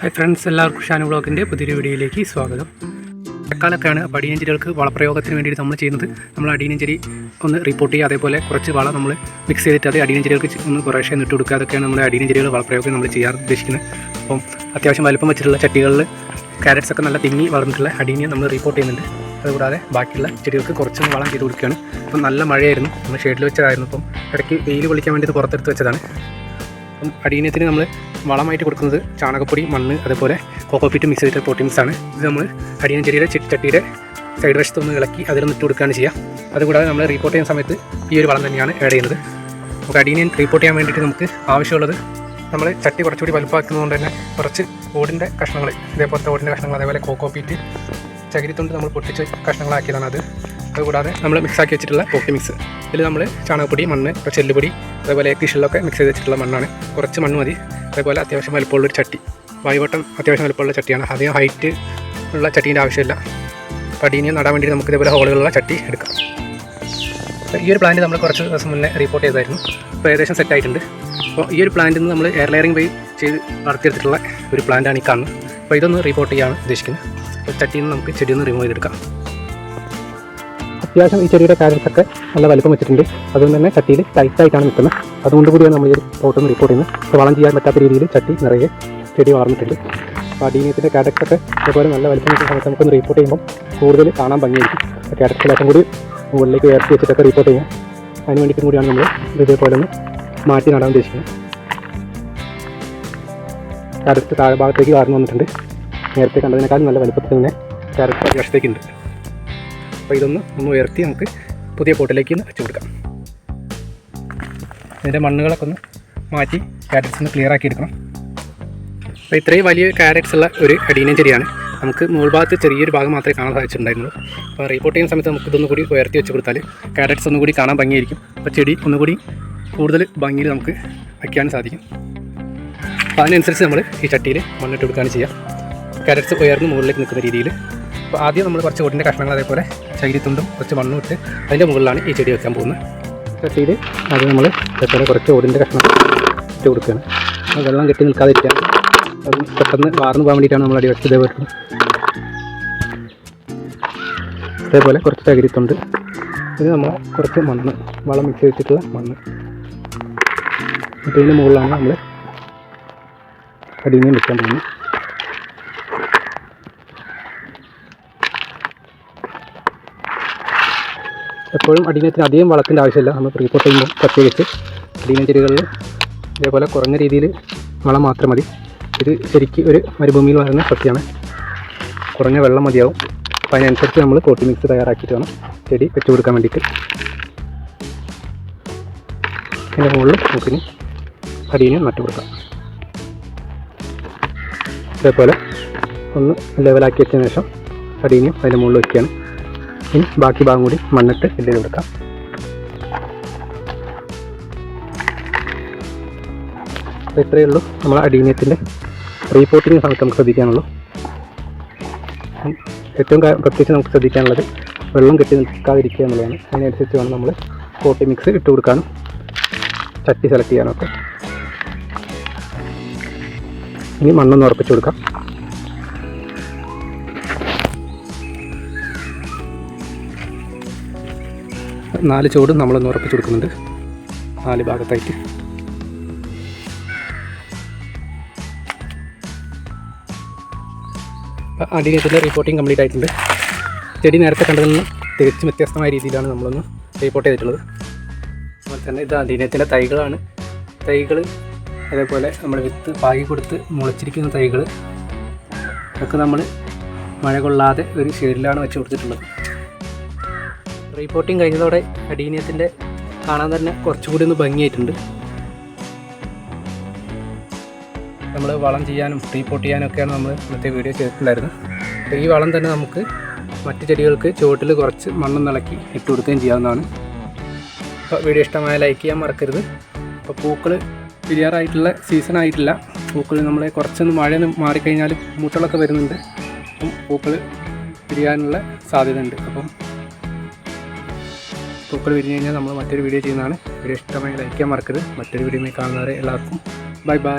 Hi friends എല്ലാവർക്കും ഷാനു ബ്ലോഗിന്റെ പുതിയൊരു വീഡിയോയിലേക്ക് സ്വാഗതം. തക്കാലൊക്കെയാണ് അപ്പോൾ അടിയഞ്ചരികൾക്ക് വളപ്രയോഗത്തിന് വേണ്ടിയിട്ട് നമ്മൾ ചെയ്യുന്നത്. നമ്മൾ അടിയഞ്ചരി ഒന്ന് റിപ്പോർട്ട് ചെയ്യുക അതേപോലെ കുറച്ച് വളം നമ്മൾ മിക്സ് ചെയ്തിട്ട് അത് അടിയഞ്ചരികൾക്ക് ഒന്ന് കുറേശ്ശെ നിട്ട് കൊടുക്കുക. അതൊക്കെയാണ് നമ്മൾ അടിയഞ്ചരികൾ വളപ്രയോഗം നമ്മൾ ചെയ്യാൻ ഉദ്ദേശിക്കുന്നത്. അപ്പം അത്യാവശ്യം വലുപ്പം വെച്ചിട്ടുള്ള ചട്ടികളിൽ ക്യാരറ്റ്സ് ഒക്കെ നല്ല തിങ്ങി വളർന്നിട്ടുള്ള അടീനെ നമ്മൾ റിപ്പോർട്ട് ചെയ്യുന്നുണ്ട്. അതുകൂടാതെ ബാക്കിയുള്ള ചെടികൾക്ക് കുറച്ചൊന്ന് വളം ചെയ്ത് കൊടുക്കുകയാണ്. അപ്പം നല്ല മഴയായിരുന്നു. നമ്മൾ ഷെയ്ഡിൽ വെച്ചതായിരുന്നു. അപ്പം ഇടയ്ക്ക് വെയിൽ കൊള്ളിക്കാൻ വേണ്ടി പുറത്തെടുത്ത് വെച്ചതാണ്. അപ്പം അടിയനത്തിന് നമ്മൾ വളമായിട്ട് കൊടുക്കുന്നത് ചാണകപ്പൊടി മണ്ണ് അതുപോലെ കോക്കോപ്പിറ്റ് മിക്സ് ചെയ്തിട്ട് പ്രോട്ടീൻസ് ആണ്. ഇത് നമ്മൾ അടിയന ചെടിയുടെ ചട്ടിയുടെ സൈഡ് വശത്ത് ഒന്ന് ഇളക്കി അതിലൊന്ന് ഇട്ട് കൊടുക്കുകയാണ് ചെയ്യുക അതുകൂടാതെ നമ്മൾ റിപ്പോർട്ട് ചെയ്യുന്ന സമയത്ത് ഈ ഒരു വളം തന്നെയാണ് ആഡ് ചെയ്യുന്നത്. നമുക്ക് അടിയനെ റിപ്പോർട്ട് ചെയ്യാൻ വേണ്ടിയിട്ട് നമുക്ക് ആവശ്യമുള്ളത് നമ്മൾ ചട്ടി കുറച്ചുകൂടി വലുപ്പമാക്കുന്നതുകൊണ്ട് തന്നെ കുറച്ച് ഓടിന്റെ കഷ്ണങ്ങൾ ഇതേപോലത്തെ ഓടിന്റെ കഷ്ണങ്ങൾ അതേപോലെ കോക്കോപ്പീറ്റ് ചകിരിത്തുണ്ട് നമ്മൾ പൊട്ടിച്ച് കഷ്ണങ്ങളാക്കിയതാണ് അത്. അതുകൂടാതെ നമ്മൾ മിക്സാക്കി വെച്ചിട്ടുള്ള പോക്കി മിക്സ്. ഇതിൽ നമ്മൾ ചാണകപ്പൊടി മണ്ണ് ഇപ്പോൾ ചെല്ലുപൊടി അതേപോലെ കൃഷികളിലൊക്കെ മിക്സ് ചെയ്ത് വെച്ചിട്ടുള്ള മണ്ണാണ്. കുറച്ച് മണ്ണ് മതി. അതേപോലെ അത്യാവശ്യം വലുപ്പമുള്ളൊരു ചട്ടി. വായുവട്ടം അത്യാവശ്യം വലുപ്പമുള്ള ചട്ടിയാണ്. അധികം ഹൈറ്റ് ഉള്ള ചട്ടീന്റെ ആവശ്യമില്ല. പടീനെ നടാൻ വേണ്ടി നമുക്ക് ഇതേപോലെ ഹോളുകളുള്ള ചട്ടി എടുക്കാം. അപ്പോൾ ഈ ഒരു പ്ലാന്റ് നമ്മൾ കുറച്ച് ദിവസം മുന്നേ റിപ്പോർട്ട് ചെയ്തായിരുന്നു ഇപ്പോൾ ഏകദേശം സെറ്റ് ആയിട്ടുണ്ട്. അപ്പോൾ ഈ ഒരു പ്ലാന്റിൽ നിന്ന് നമ്മൾ എയർ ലെയറിംഗ് വഴി ചെയ്ത് വളർത്തിയെടുത്തിട്ടുള്ള ഒരു പ്ലാന്റാണ് ഈ കാണുന്നത്. അപ്പോൾ ഇതൊന്ന് റിപ്പോർട്ട് ചെയ്യാൻ ഉദ്ദേശിക്കുന്നത്. അപ്പോൾ ചട്ടിയിൽ നിന്ന് നമുക്ക് ചെടിയൊന്ന് റിമൂവ് ചെയ്തെടുക്കാം. അത്യാവശ്യം ഈ ചെടിയുടെ കാര്യത്തൊക്കെ നല്ല വലുപ്പം വെച്ചിട്ടുണ്ട്. അതുകൊണ്ട് തന്നെ ചട്ടിയിൽ ടൈറ്റായിട്ടാണ് നിൽക്കുന്നത്. അതുകൊണ്ട് കൂടിയാണ് നമ്മൾ ഈ പോട്ടൊന്ന് റിപ്പോർട്ട് ചെയ്യുന്നത്. വളം ചെയ്യാൻ പറ്റാത്ത രീതിയിൽ ചട്ടി നിറയെ ചെടി വളർന്നിട്ടുണ്ട്. അപ്പോൾ അടീനത്തിന്റെ കാഡക്സൊക്കെ അതുപോലെ നല്ല വലിപ്പം വെച്ച സമയത്ത് നമുക്കൊന്ന് റിപ്പോർട്ട് ചെയ്യുമ്പോൾ കൂടുതൽ കാണാൻ ഭംഗിയായിരിക്കും. കാഡക്സിലേക്കും കൂടി മുകളിലേക്ക് ഉയർത്തി വെച്ചിട്ടൊക്കെ റിപ്പോർട്ട് ചെയ്യാം. അതിന് വേണ്ടിയിട്ടും കൂടിയാണ് നമ്മൾ ഇത് ഇതേപോലെ ഒന്ന് മാറ്റി നടാൻ ഉദ്ദേശിക്കുന്നത്. കാരറ്റ് താഴെ ഭാഗത്തേക്ക് വളർന്നു വന്നിട്ടുണ്ട്. നേരത്തെ കണ്ടതിനേക്കാളും നല്ല വലുപ്പത്തിൽ തന്നെ കാരറ്റ് വശത്തേക്കുണ്ട് അപ്പോൾ ഇതൊന്ന് ഒന്ന് ഉയർത്തി നമുക്ക് പുതിയ പോട്ടിലേക്ക് ഒന്ന് വെച്ച് കൊടുക്കാം. ഇതിന്റെ മണ്ണുകളൊക്കെ ഒന്ന് മാറ്റി ക്യാരറ്റ്സ് ഒന്ന് ക്ലിയർ ആക്കി എടുക്കണം. അപ്പോൾ ഇത്രയും വലിയ ക്യാരറ്റ്സ് ഉള്ള ഒരു അടീനം ചെടിയാണ്. നമുക്ക് മുകൾ ഭാഗത്ത് ചെറിയൊരു ഭാഗം മാത്രമേ കാണാൻ സാധിച്ചിട്ടുണ്ടായിരുന്നുള്ളൂ. അപ്പോൾ റിപ്പോർട്ട് ചെയ്യുന്ന സമയത്ത് നമുക്ക് ഇതൊന്നും കൂടി ഉയർത്തി വെച്ച് കൊടുത്താൽ ക്യാരറ്റ്സ് ഒന്നും കൂടി കാണാൻ ഭംഗിയായിരിക്കും. അപ്പോൾ ചെടി ഒന്നുകൂടി കൂടുതൽ ഭംഗിയിൽ നമുക്ക് വയ്ക്കാൻ സാധിക്കും. അപ്പോൾ അതിനനുസരിച്ച് നമ്മൾ ഈ ചട്ടിയിൽ മണ്ണിട്ട് കൊടുക്കുകയാണ് ചെയ്യുക. ക്യാരറ്റ്സ് ഉയർന്ന് മുകളിലേക്ക് നിൽക്കുന്ന രീതിയിൽ അപ്പോൾ ആദ്യം നമ്മൾ കുറച്ച് ഓടിന്റെ കഷ്ണങ്ങൾ അതേപോലെ ചകിരിത്തുണ്ടും കുറച്ച് മണ്ണും ഇട്ട് അതിന്റെ മുകളിലാണ് ഈ ചെടി വെക്കാൻ പോകുന്നത്. ചട്ടിയിൽ അത് നമ്മൾ അതേപോലെ കുറച്ച് ഓടിന്റെ കഷ്ണം ഇട്ട് കൊടുക്കുകയാണ്. അത് വെള്ളം കെട്ടി നിൽക്കാതിരിക്കാൻ അത് പെട്ടെന്ന് വാർന്നു പോകാൻ വേണ്ടിയിട്ടാണ് നമ്മൾ അടിവെച്ചത് ഇതേപോലെ അതേപോലെ കുറച്ച് ചകിരിത്തുണ്ട് ഇത് നമ്മൾ കുറച്ച് മണ്ണ് വളം മിക്സ് വെച്ചിട്ടുള്ള മണ്ണ്. ഇതിന്റെ മുകളിലാണ് നമ്മൾ കടിഞ്ഞ് വെക്കാൻ പോകുന്നത്. എപ്പോഴും അടിയനത്തിന് അധികം വളത്തിന്റെ ആവശ്യമില്ല. നമ്മൾ പ്രീപോട്ട് ചെയ്യുമ്പോൾ പ്രത്യേകിച്ച് അടിയന ചെടികളിൽ ഇതേപോലെ കുറഞ്ഞ രീതിയിൽ വളം മാത്രം മതി. ഇത് ശരിക്കും ഒരു മരുഭൂമിയിൽ വളരുന്ന സത്യമാണ് കുറഞ്ഞ വെള്ളം മതിയാവും. അപ്പോൾ അതിനനുസരിച്ച് നമ്മൾ കോട്ടി മിക്സ് തയ്യാറാക്കിയിട്ട് വേണം ചെടി വെച്ച് കൊടുക്കാൻ വേണ്ടിയിട്ട്. അതിന്റെ മുകളിൽ നമുക്കിനി അടിയനും നട്ടു കൊടുക്കാം. ഇതേപോലെ ഒന്ന് ലെവലാക്കി വെച്ചതിന് ശേഷം അടിയനും അതിന്റെ മുകളിൽ വയ്ക്കുകയാണ് ഇനി ബാക്കി ഭാഗം കൂടി മണ്ണിട്ട് ഫില്ല് ചെയ്ത് കൊടുക്കാം ഇത്രയേ ഉള്ളൂ നമ്മൾ അടീനിയത്തിന്റെ റീപോർട്ടിങ് സമയത്ത് നമുക്ക് ശ്രദ്ധിക്കാനുള്ളൂ. ഏറ്റവും പ്രത്യേകിച്ച് നമുക്ക് ശ്രദ്ധിക്കാനുള്ളത് വെള്ളം കെട്ടി നിൽക്കാതിരിക്കുക എന്നുള്ളതാണ്. അതിനനുസരിച്ച് വേണം നമ്മൾ കോട്ടി മിക്സ് ഇട്ട് കൊടുക്കാനും ചട്ടി സെലക്ട് ചെയ്യാനൊക്കെ ഇനി മണ്ണൊന്ന് ഉറപ്പിച്ചു കൊടുക്കാം. നാല് ചുവടും നമ്മളൊന്ന് ഉറപ്പിച്ചു കൊടുക്കുന്നുണ്ട്. നാല് ഭാഗത്തായിട്ട്. അടിയത്തിന്റെ റിപ്പോർട്ടിംഗ് കംപ്ലീറ്റ് ആയിട്ടുണ്ട്. ചെടി നേരത്തെ കണ്ടതിൽ നിന്ന് തികച്ചും വ്യത്യസ്തമായ രീതിയിലാണ് നമ്മളൊന്ന് റിപ്പോർട്ട് ചെയ്തിട്ടുള്ളത്. അതുപോലെ തന്നെ ഇത് അടിയത്തിന്റെ തൈകളാണ്. തൈകൾ അതേപോലെ നമ്മൾ വിത്ത് പാകി കൊടുത്ത് മുളച്ചിരിക്കുന്ന തൈകൾ ഒക്കെ നമ്മൾ മഴ കൊള്ളാതെ ഒരു ഷെയ്ഡിലാണ് വെച്ച് കൊടുത്തിട്ടുള്ളത്. റിപ്പോർട്ടിങ് കഴിഞ്ഞതോടെ അഡീനിയത്തിന്റെ കാണാൻ തന്നെ കുറച്ചുകൂടി ഒന്ന് ഭംഗിയായിട്ടുണ്ട്. നമ്മൾ വളം ചെയ്യാനും റീപോർട്ട് ചെയ്യാനും ഒക്കെയാണ് നമ്മൾ ഇന്നത്തെ വീഡിയോ ചെയ്തിട്ടുണ്ടായിരുന്നത്. ഈ വളം തന്നെ നമുക്ക് മറ്റു ചെടികൾക്ക് ചുവട്ടിൽ കുറച്ച് മണ്ണും നിളക്കി ഇട്ട് കൊടുക്കുകയും ചെയ്യാവുന്നതാണ്. അപ്പോൾ വീഡിയോ ഇഷ്ടമായ ലൈക്ക് ചെയ്യാൻ മറക്കരുത്. അപ്പോൾ പൂക്കൾ പിരിയാറായിട്ടുള്ള സീസൺ ആയിട്ടില്ല. പൂക്കൾ നമ്മൾ കുറച്ചൊന്ന് മഴ ഒന്ന് മാറിക്കഴിഞ്ഞാൽ മൂട്ടകളൊക്കെ വരുന്നുണ്ട്. അപ്പം പൂക്കൾ പിരിയാനുള്ള സാധ്യത ഉണ്ട് അപ്പം പൂക്കൾ വിരിഞ്ഞ് കഴിഞ്ഞാൽ നമ്മൾ മറ്റൊരു വീഡിയോ ചെയ്യുന്നതാണ്. വീഡിയോ ഇഷ്ടമായി ലൈക്ക് ചെയ്യാൻ മറക്കരുത്. മറ്റൊരു വീഡിയോയിൽ കാണുന്നവരെ എല്ലാവർക്കും ബൈ ബൈ